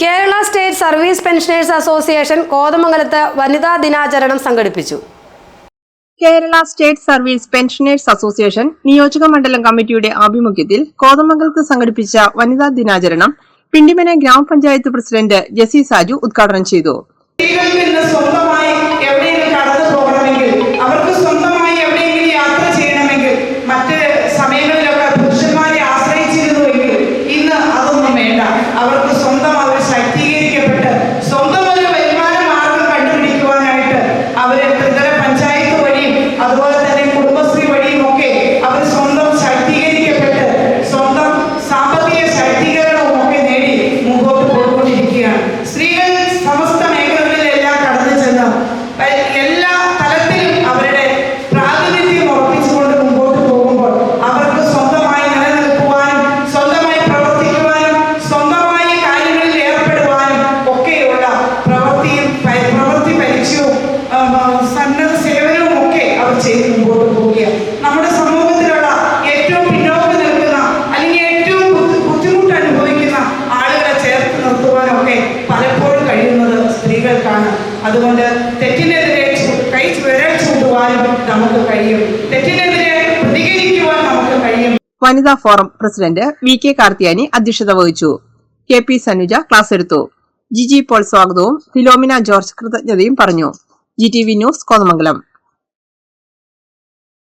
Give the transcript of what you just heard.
Kerala state service pensioners association കോതമംഗലത്ത് വനിതാ ദിനാചരണം സംഘടിപ്പിച്ചു. Kerala state service pensioners association നിയോജക മണ്ഡലം കമ്മിറ്റിയുടെ ആഭിമുഖ്യത്തിൽ കോതമംഗലത്ത് സംഘടിപ്പിച്ച വനിതാ ദിനാചരണം പിണ്ടിമന ഗ്രാമപഞ്ചായത്ത് പ്രസിഡന്റ് ജെസി സാജു ഉദ്ഘാടനം ചെയ്തു. Agora സ്ത്രീകൾക്കാണ് അതുകൊണ്ട് തെറ്റിനെതിരെ കൈ വിരൽ ചൂണ്ടുവാനും നമുക്ക് കഴിയും. തെറ്റിനെതിരെ പ്രതികരിക്കുവാൻ നമുക്ക് കഴിയും. വനിതാ forum president V K Karthiyani അധ്യക്ഷത വഹിച്ചു. കെ പി സനുജ ക്ലാസ് എടുത്തു. ജിജി പോൾ സ്വാഗതവും ഫിലോമിന ജോർജ് കൃതജ്ഞതയും പറഞ്ഞു. G T V news Kothamangalam.